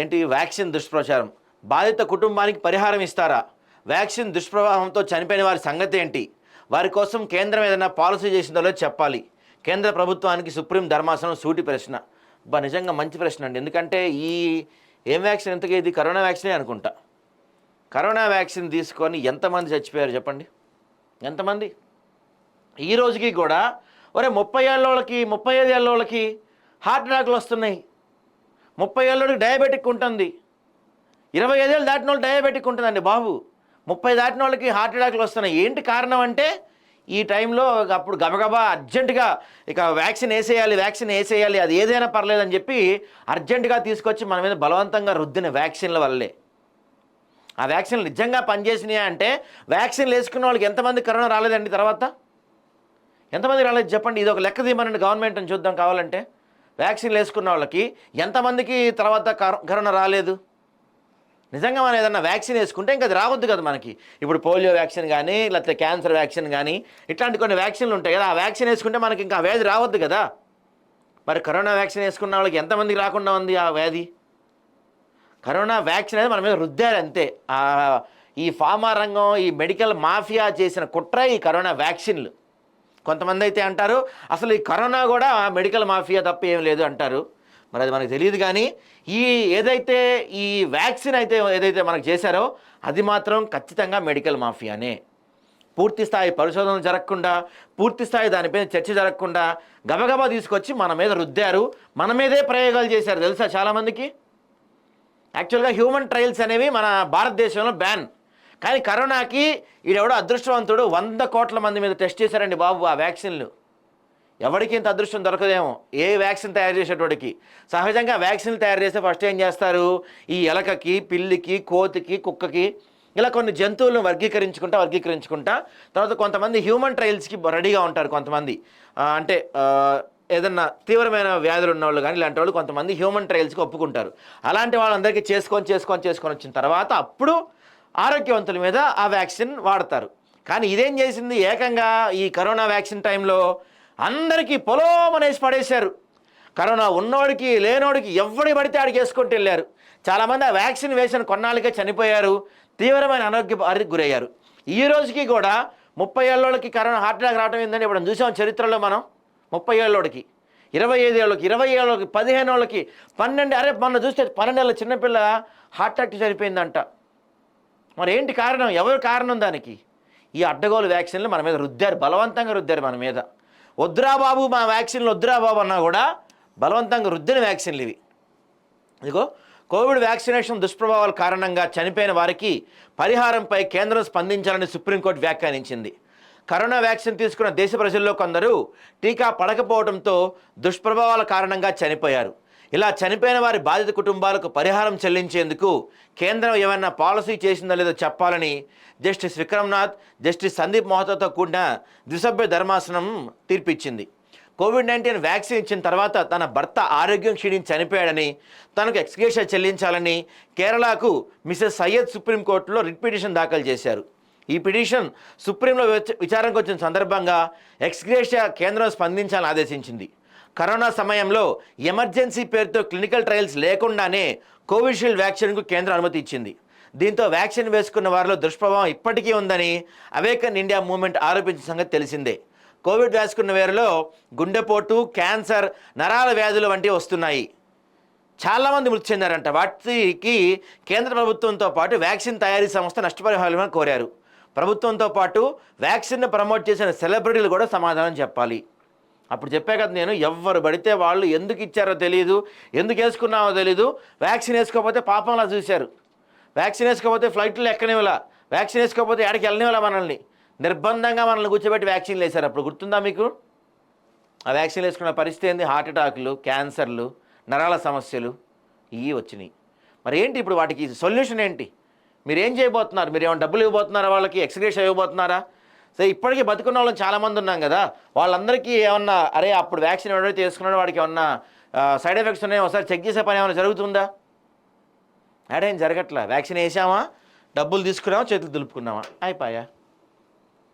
ఏంటి వ్యాక్సిన్ దుష్ప్రచారం. బాధిత కుటుంబానికి పరిహారం ఇస్తారా? వ్యాక్సిన్ దుష్ప్రభావంతో చనిపోయిన వారి సంగతి ఏంటి? వారి కోసం కేంద్రం ఏదైనా పాలసీ చేసిందో లేదో చెప్పాలి. కేంద్ర ప్రభుత్వానికి సుప్రీం ధర్మాసనం సూటి ప్రశ్న. బా నిజంగా మంచి ప్రశ్న అండి. ఎందుకంటే ఈ ఏం వ్యాక్సిన్? ఎంతగా ఇది కరోనా వ్యాక్సినే అనుకుంటా. కరోనా వ్యాక్సిన్ తీసుకొని ఎంతమంది చచ్చిపోయారు చెప్పండి? ఎంతమంది? ఈ రోజుకి కూడా ఒరే ముప్పై ఏళ్ళోళ్ళకి ముప్పై ఐదు ఏళ్ళోళ్ళకి హార్ట్ అటాక్లు వస్తున్నాయి. ముప్పై ఏళ్ళోడికి డయాబెటిక్ ఉంటుంది. ఇరవై ఐదేళ్ళు దాటిన వాళ్ళు డయాబెటిక్ ఉంటుందండి బాబు. ముప్పై దాటిన వాళ్ళకి హార్ట్ అటాక్లు వస్తున్నాయి. ఏంటి కారణం అంటే ఈ టైంలో అప్పుడు గబగబా అర్జెంటుగా ఇక వ్యాక్సిన్ వేసేయాలి వ్యాక్సిన్ వేసేయాలి అది ఏదైనా పర్లేదని చెప్పి అర్జెంటుగా తీసుకొచ్చి మన మీద బలవంతంగా రుద్దిన వ్యాక్సిన్ల వల్లే. ఆ వ్యాక్సిన్లు నిజంగా పనిచేసినాయా అంటే వ్యాక్సిన్లు వేసుకున్న వాళ్ళకి ఎంతమంది కరోనా రాలేదండి తర్వాత? ఎంతమంది రాలేదు చెప్పండి. ఇది ఒక లెక్క తీయమనండి గవర్నమెంట్ అని చూద్దాం కావాలంటే. వ్యాక్సిన్లు వేసుకున్న వాళ్ళకి ఎంతమందికి తర్వాత కరో- కరోనా రాలేదు? నిజంగా మనం ఏదన్నా వ్యాక్సిన్ వేసుకుంటే ఇంకా అది రావద్దు కదా మనకి. ఇప్పుడు పోలియో వ్యాక్సిన్ కానీ లేకపోతే క్యాన్సర్ వ్యాక్సిన్ కానీ ఇట్లాంటి కొన్ని వ్యాక్సిన్లు ఉంటాయి కదా ఆ వ్యాక్సిన్ వేసుకుంటే మనకి ఇంకా వ్యాధి రావద్దు కదా. మరి కరోనా వ్యాక్సిన్ వేసుకున్న వాళ్ళకి ఎంతమందికి రాకుండా ఉంది ఆ వ్యాధి? కరోనా వ్యాక్సిన్ అనేది మన మీద రుద్దారు అంతే. ఈ ఫార్మా రంగం ఈ మెడికల్ మాఫియా చేసిన కుట్ర ఈ కరోనా వ్యాక్సిన్లు. కొంతమంది అయితే అంటారు అసలు ఈ కరోనా కూడా మెడికల్ మాఫియా తప్ప ఏం లేదు అంటారు. మరి అది మనకు తెలియదు కానీ ఈ ఏదైతే ఈ వ్యాక్సిన్ అయితే ఏదైతే మనకు చేశారో అది మాత్రం ఖచ్చితంగా మెడికల్ మాఫియానే. పూర్తి స్థాయి పరిశోధన జరగకుండా పూర్తి స్థాయి దానిపైన చర్చ జరగకుండా గబగబా తీసుకొచ్చి మన మీద రుద్దారు. మన మీదే ప్రయోగాలు చేశారు తెలుసా చాలామందికి? యాక్చువల్గా హ్యూమన్ ట్రయల్స్ అనేవి మన భారతదేశంలో బ్యాన్. కానీ కరోనాకి ఈడెవడో అదృష్టవంతుడు వంద కోట్ల మంది మీద టెస్ట్ చేశారండి బాబు ఆ వ్యాక్సిన్లు. ఎవరికి ఇంత అదృష్టం దొరకదేమో? ఏ వ్యాక్సిన్ తయారు చేసేటోడికి? సహజంగా వ్యాక్సిన్లు తయారు చేస్తే ఫస్ట్ ఏం చేస్తారు? ఈ ఎలకకి పిల్లికి కోతికి కుక్కకి ఇలా కొన్ని జంతువులను వర్గీకరించుకుంటా వర్గీకరించుకుంటా తర్వాత కొంతమంది హ్యూమన్ ట్రయల్స్కి రెడీగా ఉంటారు కొంతమంది. అంటే ఏదన్నా తీవ్రమైన వ్యాధులు ఉన్న వాళ్ళు కానీ ఇలాంటి వాళ్ళు కొంతమంది హ్యూమన్ ట్రయల్స్కి ఒప్పుకుంటారు. అలాంటి వాళ్ళందరికీ చేసుకొని చేసుకొని చేసుకొని వచ్చిన తర్వాత అప్పుడు ఆరోగ్యవంతుల మీద ఆ వ్యాక్సిన్ వాడతారు. కానీ ఇదేం చేసింది? ఏకంగా ఈ కరోనా వ్యాక్సిన్ టైంలో అందరికీ పొలోమనేసి పడేశారు. కరోనా ఉన్నోడికి లేనోడికి ఎవడి పడితే ఆడికి వేసుకుంటూ వెళ్ళారు. చాలామంది ఆ వ్యాక్సిన్ వేసిన కొన్నాళ్ళకే చనిపోయారు. తీవ్రమైన అనారోగ్య బారికి గురయ్యారు. ఈ రోజుకి కూడా ముప్పై ఏళ్ళోళ్ళకి కరోనా హార్ట్ అటాక్ రావడం ఏంటంటే ఇప్పుడు చూసాం చరిత్రలో మనం. ముప్పై ఏళ్ళోడికి ఇరవై ఐదు ఏళ్ళకి ఇరవై ఏళ్ళకి పదిహేను ఏళ్ళకి పన్నెండు అరే మొన్న చూస్తే పన్నెండేళ్ళ చిన్నపిల్ల హార్ట్ అటాక్ చనిపోయిందంట. మరి ఏంటి కారణం? ఎవరు కారణం దానికి? ఈ అడ్డగోలు వ్యాక్సిన్లు మన మీద రుద్దారు బలవంతంగా రుద్దారు మన మీద. వద్దురా బాబు మా వ్యాక్సిన్లు వద్దురా బాబు అన్నా కూడా బలవంతంగా రుద్దిన వ్యాక్సిన్లు ఇవి. ఇదిగో కోవిడ్ వ్యాక్సినేషన్ దుష్ప్రభావాల కారణంగా చనిపోయిన వారికి పరిహారంపై కేంద్రం స్పందించాలని సుప్రీంకోర్టు వ్యాఖ్యానించింది. కరోనా వ్యాక్సిన్ తీసుకున్న దేశ ప్రజల్లో కొందరు టీకా పడకపోవడంతో దుష్ప్రభావాల కారణంగా చనిపోయారు. ఇలా చనిపోయిన వారి బాధిత కుటుంబాలకు పరిహారం చెల్లించేందుకు కేంద్రం ఏమైనా పాలసీ చేసిందో లేదో చెప్పాలని జస్టిస్ విక్రమ్నాథ్ జస్టిస్ సందీప్ మహతోతో కూడిన ద్విసభ్య ధర్మాసనం తీర్పిచ్చింది. కోవిడ్ నైన్టీన్ వ్యాక్సిన్ ఇచ్చిన తర్వాత తన భర్త ఆరోగ్యం క్షీణించి చనిపోయాడని తనకు ఎక్స్గ్రేషియా చెల్లించాలని కేరళకు మిసెస్ సయ్యద్ సుప్రీంకోర్టులో రిట్ పిటిషన్ దాఖలు చేశారు. ఈ పిటిషన్ సుప్రీంలో విచ- విచారణకు వచ్చిన సందర్భంగా ఎక్స్గ్రేషియా కేంద్రం స్పందించాలని ఆదేశించింది. కరోనా సమయంలో ఎమర్జెన్సీ పేరుతో క్లినికల్ ట్రయల్స్ లేకుండానే కోవిషీల్డ్ వ్యాక్సిన్కు కేంద్రం అనుమతి ఇచ్చింది. దీంతో వ్యాక్సిన్ వేసుకున్న వారిలో దుష్ప్రభావం ఇప్పటికీ ఉందని అవేకన్ ఇండియా మూవ్మెంట్ ఆరోపించిన సంగతి తెలిసిందే. కోవిడ్ వేసుకున్న వారిలో గుండెపోటు క్యాన్సర్ నరాల వ్యాధులు వంటివి వస్తున్నాయి. చాలామంది మృతి చెందారంట. వాటికి కేంద్ర ప్రభుత్వంతో పాటు వ్యాక్సిన్ తయారీ సంస్థ నష్టపరిహారం కోరారు. ప్రభుత్వంతో పాటు వ్యాక్సిన్ను ప్రమోట్ చేసిన సెలబ్రిటీలు కూడా సమాధానం చెప్పాలి. అప్పుడు చెప్పే కదా నేను ఎవరు పడితే వాళ్ళు ఎందుకు ఇచ్చారో తెలియదు ఎందుకు వేసుకున్నామో తెలియదు వ్యాక్సిన్ వేసుకోకపోతే పాపంలా చూశారు. వ్యాక్సిన్ వేసుకోకపోతే ఫ్లైట్లు ఎక్కనివ్వలా. వ్యాక్సిన్ వేసుకోకపోతే ఎక్కడికి వెళ్ళనివ్వలా మనల్ని. నిర్బంధంగా మనల్ని కూర్చోబెట్టి వ్యాక్సిన్లు వేశారు. అప్పుడు గుర్తుందా మీకు? ఆ వ్యాక్సిన్ వేసుకున్న పరిస్థితి ఏంది? హార్ట్ అటాక్లు క్యాన్సర్లు నరాల సమస్యలు ఇవి వచ్చినాయి. మరి ఏంటి ఇప్పుడు వాటికి సొల్యూషన్ ఏంటి? మీరు ఏం చేయబోతున్నారు? మీరు ఏమైనా డబ్బులు ఇవ్వబోతున్నారా వాళ్ళకి? ఎక్స్గ్రేషన్ ఇవ్వబోతున్నారా? సో ఇప్పటికీ బతుకున్న వాళ్ళని చాలామంది ఉన్నాం కదా. వాళ్ళందరికీ ఏమన్నా అరే అప్పుడు వ్యాక్సిన్ ఎవరైతే తీసుకున్నాడు వాడికి ఏమన్నా సైడ్ ఎఫెక్ట్స్ ఉన్నాయో? ఒకసారి చెక్ చేసే పని ఏమైనా జరుగుతుందా? అడేం జరగట్లా? వ్యాక్సిన్ వేసామా? డబ్బులు తీసుకున్నామా? చేతులు దులుపుకున్నామా? అయిపోయా?